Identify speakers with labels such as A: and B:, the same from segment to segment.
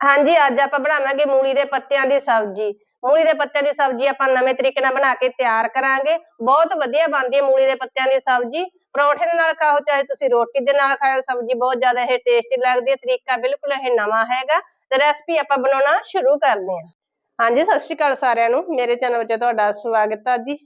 A: ਹਾਂਜੀ, ਅੱਜ ਆਪਾਂ ਬਣਾਵਾਂਗੇ ਮੂਲੀ ਦੇ ਪੱਤਿਆਂ ਦੀ ਸਬਜ਼ੀ। ਮੂਲੀ ਦੇ ਪੱਤਿਆਂ ਦੀ ਸਬਜ਼ੀ ਆਪਾਂ ਨਵੇਂ ਤਰੀਕੇ ਨਾਲ ਬਣਾ ਕੇ ਤਿਆਰ ਕਰਾਂਗੇ। ਬਹੁਤ ਵਧੀਆ ਬਣਦੀ ਹੈ ਮੂਲੀ ਦੇ ਪੱਤਿਆਂ ਦੀ ਸਬਜ਼ੀ। ਪਰੌਂਠੇ ਦੇ ਨਾਲ ਖਾਓ, ਚਾਹੇ ਤੁਸੀਂ ਰੋਟੀ ਦੇ ਨਾਲ ਖਾਓ, ਸਬਜ਼ੀ ਬਹੁਤ ਜ਼ਿਆਦਾ ਇਹ ਟੇਸਟੀ ਲੱਗਦੀ ਹੈ। ਤਰੀਕਾ ਬਿਲਕੁਲ ਇਹ ਨਵਾਂ ਹੈਗਾ। ਤੇ ਰੈਸਪੀ ਆਪਾਂ ਬਣਾਉਣਾ ਸ਼ੁਰੂ ਕਰਦੇ ਹਾਂ। ਹਾਂਜੀ, ਸਤਿ ਸ਼੍ਰੀ ਅਕਾਲ ਸਾਰਿਆਂ ਨੂੰ। ਮੇਰੇ ਚੈਨਲ ਵਿੱਚ ਤੁਹਾਡਾ ਸਵਾਗਤ ਹੈ ਜੀ।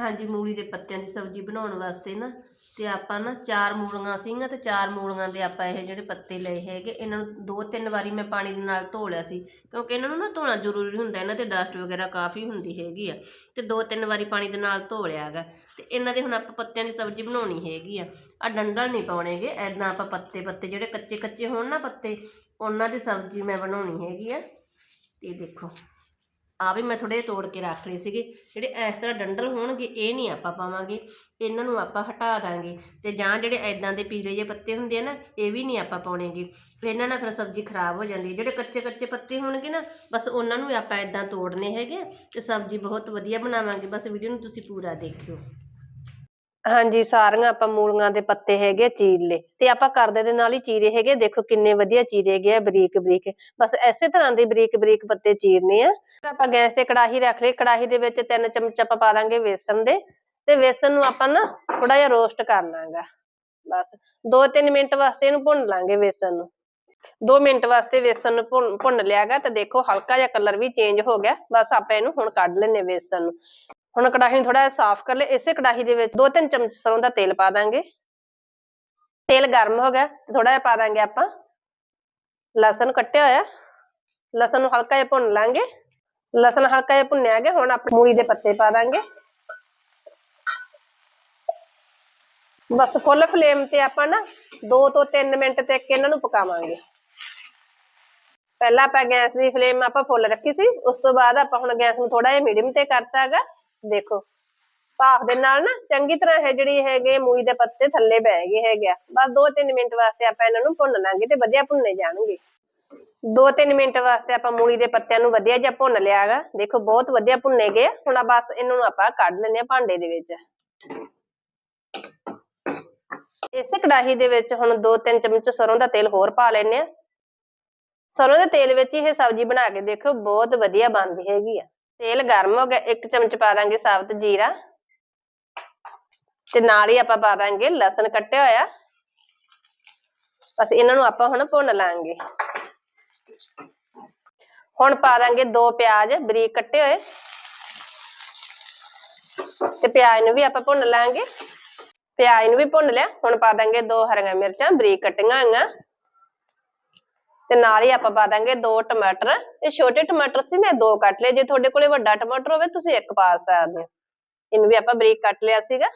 B: ਹਾਂਜੀ, ਮੂਲੀ ਦੇ ਪੱਤਿਆਂ ਦੀ ਸਬਜ਼ੀ ਬਣਾਉਣ ਵਾਸਤੇ ਨਾ ਤੇ ਆਪਾਂ ਨਾ ਚਾਰ ਮੂਲੀਆਂ ਸੀਗੀਆਂ ਤੇ ਚਾਰ ਮੂਲੀਆਂ ਦੇ ਆਪਾਂ ਇਹ ਜਿਹੜੇ ਪੱਤੇ ਲਏ ਹੈਗੇ, ਇਹਨਾਂ ਨੂੰ ਦੋ ਤਿੰਨ ਵਾਰੀ ਮੈਂ ਪਾਣੀ ਦੇ ਨਾਲ ਧੋ ਲਿਆ ਸੀ, ਕਿਉਂਕਿ ਇਹਨਾਂ ਨੂੰ ਨਾ ਧੋਣਾ ਜ਼ਰੂਰੀ ਹੁੰਦਾ, ਇਹਨਾਂ ਤੇ ਡਸਟ ਵਗੈਰਾ ਕਾਫੀ ਹੁੰਦੀ ਹੈਗੀ ਆ, ਤੇ ਦੋ ਤਿੰਨ ਵਾਰੀ ਪਾਣੀ ਦੇ ਨਾਲ ਧੋ ਲਿਆ ਹੈਗਾ, ਤੇ ਇਹਨਾਂ ਦੇ ਹੁਣ ਆਪਾਂ ਪੱਤਿਆਂ ਦੀ ਸਬਜ਼ੀ ਬਣਾਉਣੀ ਹੈਗੀ ਆ ਆ ਡੰਡਲ ਨਹੀਂ ਪਾਉਣੇਗੇ ਐਦਾਂ ਆਪਾਂ ਪੱਤੇ ਪੱਤੇ ਜਿਹੜੇ ਕੱਚੇ ਕੱਚੇ ਹੋਣ ਨਾ ਪੱਤੇ, ਉਹਨਾਂ ਦੀ ਸਬਜ਼ੀ ਮੈਂ ਬਣਾਉਣੀ ਹੈਗੀ ਆ, ਤੇ ਦੇਖੋ। ਆ ਵੀ ਮੈਂ ਥੋੜੇ ਤੋੜ ਕੇ ਰੱਖ ਲਏ ਸੀਗੇ। ਜਿਹੜੇ ਇਸ ਤਰ੍ਹਾਂ ਡੰਡਲ ਹੋਣਗੇ, ਇਹ ਨਹੀਂ ਆਪਾਂ ਪਾਵਾਂਗੇ। ਇਹਨਾਂ ਨੂੰ ਆਪਾਂ ਹਟਾ ਦਾਂਗੇ। ਤੇ ਜਾਂ ਜਿਹੜੇ ਐਦਾਂ ਦੇ ਪੀਲੇ ਜਿਹੇ ਪੱਤੇ ਹੁੰਦੇ ਆ ਨਾ, ਇਹ ਵੀ ਨਹੀਂ ਆਪਾਂ ਪਾਉਣੇਗੇ। ਇਹਨਾਂ ਨਾਲ ਫਿਰ ਸਬਜ਼ੀ ਖਰਾਬ ਹੋ ਜਾਂਦੀ ਹੈ। ਜਿਹੜੇ ਕੱਚੇ ਕੱਚੇ ਪੱਤੇ ਹੋਣਗੇ ਨਾ, ਬਸ ਉਹਨਾਂ ਨੂੰ ਵੀ ਆਪਾਂ ਐਦਾਂ ਤੋੜਨੇ ਹੈਗੇ ਤੇ ਸਬਜ਼ੀ ਬਹੁਤ ਵਧੀਆ ਬਣਾਵਾਂਗੇ। ਬਸ ਵੀਡੀਓ ਨੂੰ ਤੁਸੀਂ ਪੂਰਾ ਦੇਖਿਓ।
A: ਹਾਂਜੀ, ਸਾਰੀਆਂ ਆਪਾਂ ਮੂਲੀਆਂ ਦੇ ਪੱਤੇ ਹੈਗੇ ਆ ਚੀਰ ਲਏ ਤੇ ਆਪਾਂ ਕਰਦੇ ਦੇ ਨਾਲ ਹੀ ਚੀਰੇ ਹੈਗੇ ਦੇਖੋ ਕਿੰਨੇ ਵਧੀਆ ਚੀਰੇ ਗਏ ਆ ਬਰੀਕ ਬਰੀਕ ਬਸ ਐਸੇ ਤਰ੍ਹਾਂ ਦੇ ਬਰੀਕ ਬਰੀਕ ਪੱਤੇ ਚੀਰਨੇ ਆ। ਆਪਾਂ ਗੈਸ ਤੇ ਕੜਾਹੀ ਰੱਖ ਲਈ। ਕੜਾਹੀ ਦੇ ਵਿੱਚ ਤਿੰਨ ਚਮਚ ਆਪਾਂ ਪਾ ਦਾਂਗੇ ਵੇਸਣ ਦੇ। ਤੇ ਵੇਸਣ ਨੂੰ ਆਪਾਂ ਨਾ ਥੋੜਾ ਜਿਹਾ ਰੋਸਟ ਕਰਨਾ ਹੈਗਾ ਬਸ 2-3 ਮਿੰਟ ਵਾਸਤੇ ਇਹਨੂੰ ਭੁੰਨ ਲਾਂਗੇ ਵੇਸਣ ਨੂੰ। 2 ਮਿੰਟ ਵਾਸਤੇ ਵੇਸਣ ਨੂੰ ਭੁੰਨ ਭੁੰਨ ਲਿਆਗਾ। ਤੇ ਦੇਖੋ ਹਲਕਾ ਜਿਹਾ ਕਲਰ ਵੀ ਚੇਂਜ ਹੋ ਗਿਆ। ਬਸ ਆਪਾਂ ਇਹਨੂੰ ਹੁਣ ਕੱਢ ਲੈਨੇ ਵੇਸਣ ਨੂੰ। ਹੁਣ ਕੜਾਹੀ ਨੂੰ ਥੋੜਾ ਜਿਹਾ ਸਾਫ਼ ਕਰ ਲੈ, ਇਸੇ ਕੜਾਹੀ ਦੇ ਵਿੱਚ 2-3 ਚਮਚ ਸਰੋਂ ਦਾ ਤੇਲ ਪਾ ਦਾਂਗੇ। ਤੇਲ ਗਰਮ ਹੋ ਗਿਆ ਥੋੜਾ ਜਿਹਾ ਪਾ ਦਾਂਗੇ ਆਪਾਂ। ਲਸਣ ਕੱਟਿਆ ਹੋਇਆ, ਲਸਣ ਨੂੰ ਹਲਕਾ ਜਿਹਾ ਭੁੰਨ ਲਾਂਗੇ। ਲਸਣ ਹਲਕਾ ਜਿਹਾ ਭੁੰਨਿਆ ਗਿਆ, ਹੁਣ ਆਪਾਂ ਮੂਲੀ ਦੇ ਪੱਤੇ ਪਾ ਦਾਂਗੇ। ਬਸ ਫੁੱਲ ਫਲੇਮ ਤੇ ਆਪਾਂ ਨਾ 2 ਤੋਂ 3 ਮਿੰਟ ਤੱਕ ਇਹਨਾਂ ਨੂੰ ਪਕਾਵਾਂਗੇ। ਪਹਿਲਾਂ ਆਪਾਂ ਗੈਸ ਦੀ ਫਲੇਮ ਆਪਾਂ ਫੁੱਲ ਰੱਖੀ ਸੀ, ਉਸ ਤੋਂ ਬਾਅਦ ਆਪਾਂ ਹੁਣ ਗੈਸ ਨੂੰ ਥੋੜਾ ਜਿਹਾ ਮੀਡੀਅਮ ਤੇ ਕਰਤਾ ਹੈਗਾ। ਦੇਖੋ। ਭਾਫ ਦੇ ਨਾਲ ਨਾ ਚੰਗੀ ਤਰ੍ਹਾਂ ਇਹ ਜਿਹੜੀ ਹੈਗੇ ਮੂਲੀ ਦੇ ਪੱਤੇ ਥੱਲੇ ਬਹਿ ਗਏ ਹੈਗੇ ਆ। ਬਸ 2-3 ਮਿੰਟ ਵਾਸਤੇ ਆਪਾਂ ਇਹਨਾਂ ਨੂੰ ਭੁੰਨ ਲਾਂਗੇ ਤੇ ਵਧੀਆ ਭੁੰਨੇ ਜਾਣਗੇ। 2-3 ਮਿੰਟ ਵਾਸਤੇ ਆਪਾਂ ਮੂਲੀ ਦੇ ਪੱਤਿਆਂ ਨੂੰ ਵਧੀਆ ਜਿਹਾ ਭੁੰਨ ਲਿਆ ਹੈਗਾ ਦੇਖੋ, ਬਹੁਤ ਵਧੀਆ ਭੁੰਨੇ ਗਏ ਹੁਣ ਆ ਬਸ ਇਹਨਾਂ ਨੂੰ ਆਪਾਂ ਕੱਢ ਲੈਂਦੇ ਆ ਭਾਂਡੇ ਦੇ ਵਿੱਚ। ਇਸੇ ਕੜਾਹੀ ਦੇ ਵਿੱਚ ਹੁਣ 2-3 ਚਮਚ ਸਰੋਂ ਦਾ ਤੇਲ ਹੋਰ ਪਾ ਲੈਨੇ ਆ ਸਰੋਂ ਦੇ ਤੇਲ ਵਿੱਚ ਹੀ ਇਹ ਸਬਜ਼ੀ ਬਣਾ ਕੇ ਦੇਖੋ, ਬਹੁਤ ਵਧੀਆ ਬਣਦੀ ਹੈਗੀ ਆ। ਤੇਲ ਗਰਮ ਹੋ ਗਿਆ, ਇੱਕ ਚਮਚ ਪਾ ਦਾਂਗੇ ਸਾਬਤ ਜੀਰਾ। ਤੇ ਨਾਲ ਹੀ ਆਪਾਂ ਪਾ ਦਾਂਗੇ ਲਸਣ ਕੱਟਿਆ ਹੋਇਆ। ਬਸ ਇਹਨਾਂ ਨੂੰ ਆਪਾਂ ਹੁਣ ਭੁੰਨ ਲਾਂਗੇ। ਹੁਣ ਪਾ ਦਾਂਗੇ ਦੋ ਪਿਆਜ਼, ਬਰੀਕ ਕੱਟੇ ਹੋਏ। ਤੇ ਪਿਆਜ਼ ਨੂੰ ਵੀ ਆਪਾਂ ਭੁੰਨ ਲਾਂਗੇ। ਪਿਆਜ਼ ਨੂੰ ਵੀ ਭੁੰਨ ਲਿਆ, ਹੁਣ ਪਾ ਦਾਂਗੇ ਦੋ ਹਰੀਆਂ ਮਿਰਚਾਂ, ਬਰੀਕ ਕੱਟੀਆਂ ਹੋਈਆਂ। ਤੇ ਨਾਲ ਹੀ ਆਪਾਂ ਪਾ ਦਾਂਗੇ ਦੋ ਟਮਾਟਰ। ਇਹ ਛੋਟੇ ਟਮਾਟਰ ਸੀ, ਮੈਂ ਦੋ ਕੱਟ ਲਏ। ਜੇ ਤੁਹਾਡੇ ਕੋਲੇ ਵੱਡਾ ਟਮਾਟਰ ਹੋਵੇ, ਤੁਸੀਂ ਇੱਕ ਪਾ ਸਕਦੇ ਹੋ। ਇਹਨੂੰ ਵੀ ਆਪਾਂ ਬਰੀਕ ਕੱਟ ਲਿਆ ਸੀਗਾ।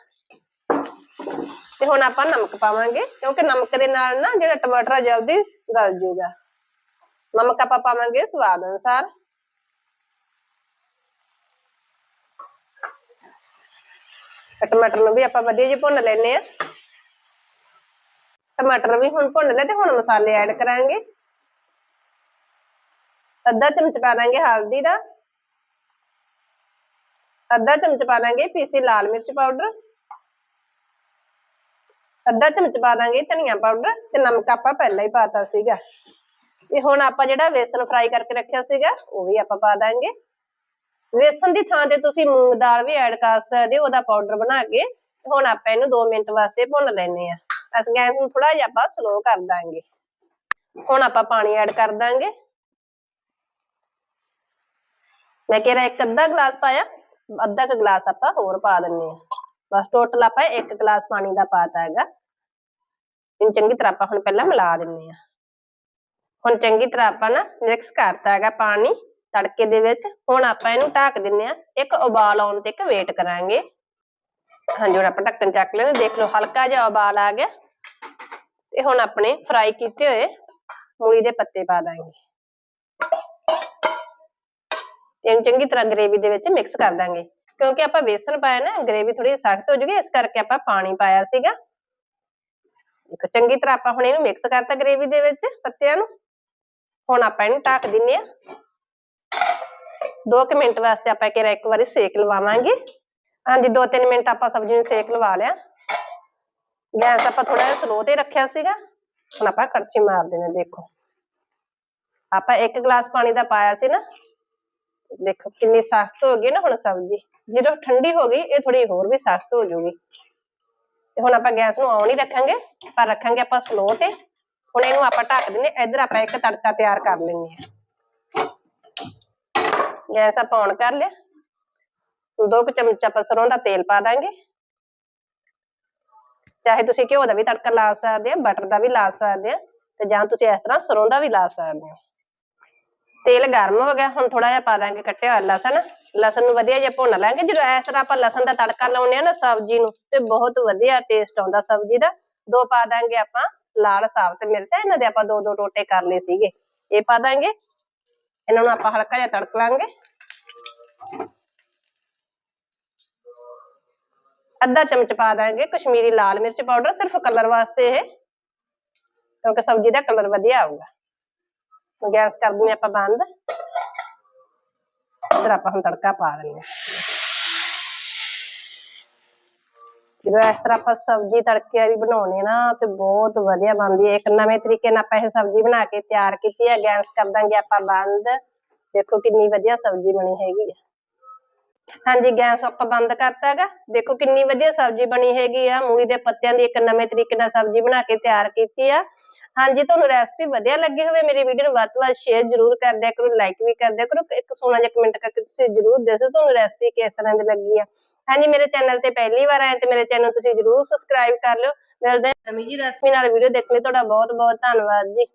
A: ਤੇ ਹੁਣ ਆਪਾਂ ਨਮਕ ਪਾਵਾਂਗੇ, ਕਿਉਂਕਿ ਨਮਕ ਦੇ ਨਾਲ ਨਾ ਜਿਹੜਾ ਟਮਾਟਰ ਜਲਦੀ ਗਲ ਜਾਊਗਾ ਨਮਕ ਆਪਾਂ ਪਾਵਾਂਗੇ ਸਵਾਦ ਅਨੁਸਾਰ। ਟਮਾਟਰ ਨੂੰ ਵੀ ਆਪਾਂ ਵਧੀਆ ਜਿਹੀ ਭੁੰਨ ਲੈਨੇ ਆ ਟਮਾਟਰ ਵੀ ਹੁਣ ਭੁੰਨ ਲਏ ਤੇ ਹੁਣ ਮਸਾਲੇ ਐਡ ਕਰਾਂਗੇ। ਅੱਧਾ ਚਮਚ ਪਾ ਦਾਂਗੇ ਹਲਦੀ ਦਾ। ਅੱਧਾ ਚਮਚ ਪਾ ਦਾਂਗੇ ਪੀਸੀ ਲਾਲ ਮਿਰਚ ਪਾਊਡਰ। ਅੱਧਾ ਚਮਚ ਪਾ ਦਾਂਗੇ ਧਨੀਆ ਪਾਊਡਰ ਤੇ ਨਮਕ ਆਪਾਂ ਪਹਿਲਾਂ ਹੀ ਪਾਤਾ ਸੀਗਾ। ਤੇ ਹੁਣ ਆਪਾਂ ਜਿਹੜਾ ਵੇਸਣ ਫਰਾਈ ਕਰਕੇ ਰੱਖਿਆ ਸੀਗਾ, ਉਹ ਵੀ ਆਪਾਂ ਪਾ ਦਾਂਗੇ। ਵੇਸਣ ਦੀ ਥਾਂ ਤੇ ਤੁਸੀਂ ਮੂੰਗ ਦਾਲ ਵੀ ਐਡ ਕਰ ਸਕਦੇ ਹੋ, ਉਹਦਾ ਪਾਊਡਰ ਬਣਾ ਕੇ। ਹੁਣ ਆਪਾਂ ਇਹਨੂੰ 2 ਮਿੰਟ ਵਾਸਤੇ ਭੁੰਨ ਲੈਨੇ ਆ ਅਸੀਂ ਗੈਸ ਨੂੰ ਥੋੜਾ ਜਿਹਾ ਆਪਾਂ ਸਲੋ ਕਰ ਦਾਂਗੇ। ਹੁਣ ਆਪਾਂ ਪਾਣੀ ਐਡ ਕਰ ਦਾਂਗੇ। ਮੈਂ ਕਿਹਾ ਇੱਕ ਅੱਧਾ ਗਲਾਸ ਪਾਇਆ, ਅੱਧਾ ਕ ਗਲਾਸ ਆਪਾਂ ਹੋਰ ਪਾ ਦਿੰਨੇ ਆ ਬਸ ਟੋਟਲ ਆਪਾਂ ਇੱਕ ਗਲਾਸ ਪਾਣੀ ਦਾ ਪਾਤਾ ਹੈਗਾ। ਇਹਨੂੰ ਚੰਗੀ ਤਰ੍ਹਾਂ ਆਪਾਂ ਹੁਣ ਪਹਿਲਾਂ ਮਿਲਾ ਦਿੰਨੇ ਆ ਹੁਣ ਚੰਗੀ ਤਰ੍ਹਾਂ ਆਪਾਂ ਨਾ ਮਿਕਸ ਕਰਤਾ ਹੈਗਾ ਪਾਣੀ ਤੜਕੇ ਦੇ ਵਿੱਚ। ਹੁਣ ਆਪਾਂ ਇਹਨੂੰ ਢੱਕ ਦਿੰਨੇ ਆ ਇੱਕ ਉਬਾਲ ਆਉਣ ਤੱਕ ਵੇਟ ਕਰਾਂਗੇ। ਹਾਂਜੀ ਹੁਣ ਆਪਾਂ ਢੱਕਣ ਚੱਕ ਲੈਂਦੇ ਦੇਖ ਲਓ ਹਲਕਾ ਜਿਹਾ ਉਬਾਲ ਆ ਗਿਆ। ਤੇ ਹੁਣ ਆਪਣੇ ਫਰਾਈ ਕੀਤੇ ਹੋਏ ਮੂਲੀ ਦੇ ਪੱਤੇ ਪਾ ਦਾਂਗੇ। ਤੇ ਇਹਨੂੰ ਚੰਗੀ ਤਰ੍ਹਾਂ ਗ੍ਰੇਵੀ ਦੇ ਵਿੱਚ ਮਿਕਸ ਕਰ ਦਾਂਗੇ। ਕਿਉਂਕਿ ਆਪਾਂ ਬੇਸਨ ਪਾਇਆ ਨਾ ਗ੍ਰੇਵੀ ਥੋੜੀ ਸਖਤ ਹੋ ਜੂਗੀ, ਇਸ ਕਰਕੇ ਆਪਾਂ ਪਾਣੀ ਪਾਇਆ ਸੀਗਾ। ਇੱਕ ਚੰਗੀ ਤਰ੍ਹਾਂ ਆਪਾਂ ਹੁਣ ਇਹਨੂੰ ਮਿਕਸ ਕਰਤਾ ਗ੍ਰੇਵੀ ਦੇ ਵਿੱਚ ਪੱਤਿਆਂ ਨੂੰ। ਹੁਣ ਆਪਾਂ ਇਹਨੂੰ ਢੱਕ ਦਿੰਨੇ ਆ। 2 ਮਿੰਟ ਵਾਸਤੇ ਆਪਾਂ ਕਿਹੜਾ ਇੱਕ ਵਾਰੀ ਸੇਕ ਲਵਾਵਾਂਗੇ। ਹਾਂਜੀ 2-3 ਮਿੰਟ ਆਪਾਂ ਸਬਜ਼ੀ ਨੂੰ ਸੇਕ ਲਵਾ ਲਿਆ। ਗੈਸ ਆਪਾਂ ਥੋੜਾ ਜਿਹਾ ਸਲੋ ਤੇ ਰੱਖਿਆ ਸੀਗਾ। ਹੁਣ ਆਪਾਂ ਕੜਛੀ ਮਾਰ ਦੇਣਾ ਦੇਖੋ। ਆਪਾਂ ਇੱਕ ਗਲਾਸ ਪਾਣੀ ਦਾ ਪਾਇਆ ਸੀ ਨਾ ਦੇਖੋ, ਕਿੰਨੀ ਸਖਤ ਹੋ ਗਈ ਨਾ ਹੁਣ ਸਬਜ਼ੀ। ਜਦੋਂ ਠੰਡੀ ਹੋ ਗਈ, ਇਹ ਥੋੜੀ ਹੋਰ ਵੀ ਸਖਤ ਹੋ ਜਾਊਗੀ ਤੇ ਹੁਣ ਆਪਾਂ ਗੈਸ ਨੂੰ ਆਨ ਹੀ ਰੱਖਾਂਗੇ, ਪਰ ਰੱਖਾਂਗੇ ਆਪਾਂ ਸਲੋ ਤੇ। ਹੁਣ ਇਹਨੂੰ ਆਪਾਂ ਢੱਕ ਦਿੰਨੇ ਇੱਧਰ ਆਪਾਂ ਇੱਕ ਤੜਕਾ ਤਿਆਰ ਕਰ ਲੈਂਦੇ ਆ ਗੈਸ ਆਪਾਂ ਔਨ ਕਰ ਲਿਆ। ਦੋ ਕੁ ਚਮਚ ਆਪਾਂ ਸਰੋਂ ਦਾ ਤੇਲ ਪਾ ਦਾਂਗੇ। ਚਾਹੇ ਤੁਸੀਂ ਘਿਓ ਦਾ ਵੀ ਤੜਕਾ ਲਾ ਸਕਦੇ ਹੋ ਬਟਰ ਦਾ ਵੀ ਲਾ ਸਕਦੇ ਹੋ ਤੇ ਜਾਂ ਤੁਸੀਂ ਇਸ ਤਰ੍ਹਾਂ ਸਰੋਂ ਦਾ ਵੀ ਲਾ ਸਕਦੇ ਹੋ। ਤੇਲ ਗਰਮ ਹੋ ਗਿਆ, ਹੁਣ ਥੋੜਾ ਜਿਹਾ ਪਾ ਦਾਂਗੇ ਕੱਟਿਆ ਹੋਇਆ ਲਸਣ। ਲਸਣ ਨੂੰ ਵਧੀਆ ਜਿਹਾ ਭੁੰਨ ਲਾਂਗੇ। ਜਦੋਂ ਇਸ ਤਰ੍ਹਾਂ ਆਪਾਂ ਲਸਣ ਦਾ ਤੜਕਾ ਲਾਉਂਦੇ ਆ ਨਾ ਸਬਜ਼ੀ ਨੂੰ, ਤੇ ਬਹੁਤ ਵਧੀਆ ਟੇਸਟ ਆਉਂਦਾ ਸਬਜ਼ੀ ਦਾ। ਦੋ ਪਾ ਦਾਂਗੇ ਆਪਾਂ ਲਾਲ ਸਾਬਤ ਮਿਰਚ, ਇਹਨਾਂ ਦੇ ਆਪਾਂ ਦੋ ਦੋ ਟੋਟੇ ਕਰ ਲਏ ਸੀਗੇ। ਇਹ ਪਾ ਦਾਂਗੇ। ਇਹਨਾਂ ਨੂੰ ਆਪਾਂ ਹਲਕਾ ਜਿਹਾ ਤੜਕ ਲਾਂਗੇ। ਅੱਧਾ ਚਮਚ ਪਾ ਦਾਂਗੇ ਕਸ਼ਮੀਰੀ ਲਾਲ ਮਿਰਚ ਪਾਊਡਰ, ਸਿਰਫ ਕਲਰ ਵਾਸਤੇ ਇਹ, ਕਿਉਂਕਿ ਸਬਜ਼ੀ ਦਾ ਕਲਰ ਵਧੀਆ ਆਊਗਾ। ਗੈਸ ਕਰ ਦਿੰਦੇ ਆਪਾਂ ਬੰਦ। ਇਧਰ ਆਪਾਂ ਹੁਣ ਤੜਕਾ ਪਾ ਦਿੰਦੇ ਜਦੋਂ ਇਸ ਤਰ੍ਹਾਂ ਆਪਾਂ ਸਬਜ਼ੀ ਤੜਕੇ ਵਾਲੀ ਬਣਾਉਣੀ ਨਾ, ਤੇ ਬਹੁਤ ਵਧੀਆ ਬਣਦੀ ਹੈ ਇੱਕ ਨਵੇਂ ਤਰੀਕੇ ਨਾਲ ਆਪਾਂ ਇਹ ਸਬਜ਼ੀ ਬਣਾ ਕੇ ਤਿਆਰ ਕੀਤੀ ਹੈ ਗੈਸ ਕਰ ਦਾਂਗੇ ਆਪਾਂ ਬੰਦ। ਦੇਖੋ ਕਿੰਨੀ ਵਧੀਆ ਸਬਜ਼ੀ ਬਣੀ ਹੈਗੀ ਹੈ ਹਾਂਜੀ, ਗੈਸ ਆਪਾਂ ਬੰਦ ਕਰਤਾ ਹੈਗਾ। ਦੇਖੋ ਕਿੰਨੀ ਵਧੀਆ ਸਬਜ਼ੀ ਬਣੀ ਹੈਗੀ ਆ। ਮੂਲੀ ਦੇ ਪੱਤਿਆਂ ਦੀ ਇੱਕ ਨਵੇਂ ਤਰੀਕੇ ਨਾਲ ਸਬਜ਼ੀ ਬਣਾ ਕੇ ਤਿਆਰ ਕੀਤੀ ਆ। ਹਾਂਜੀ, ਤੁਹਾਨੂੰ ਰੈਸਪੀ ਵਧੀਆ ਲੱਗੀ ਹੋਵੇ ਮੇਰੀ ਵੀਡੀਓ ਨੂੰ ਵੱਧ ਤੋਂ ਵੱਧ ਸ਼ੇਅਰ ਜ਼ਰੂਰ ਕਰ ਦਿਆ ਕਰੋ ਲਾਈਕ ਵੀ ਕਰ ਦਿਆ ਕਰੋ, ਇੱਕ ਸੋਹਣਾ ਜਿਹਾ ਕਮੈਂਟ ਕਰਕੇ ਤੁਸੀਂ ਜ਼ਰੂਰ ਦੱਸੋ ਤੁਹਾਨੂੰ ਰੈਸਪੀ ਕਿਸ ਤਰ੍ਹਾਂ ਦੀ ਲੱਗੀ ਆ। ਹਾਂਜੀ, ਮੇਰੇ ਚੈਨਲ ਤੇ ਪਹਿਲੀ ਵਾਰ ਆਏ ਤੇ ਮੇਰੇ ਚੈਨਲ ਨੂੰ ਤੁਸੀਂ ਜ਼ਰੂਰ ਸਬਸਕ੍ਰਾਈਬ ਕਰ ਲਿਓ। ਮਿਲਦੇ ਹਾਂ ਨਵੀਂ ਜੀ ਰੈਸਪੀ ਨਾਲ ਵੀਡੀਓ ਦੇਖਣ ਲਈ, ਤੁਹਾਡਾ ਬਹੁਤ ਬਹੁਤ ਧੰਨਵਾਦ ਜੀ।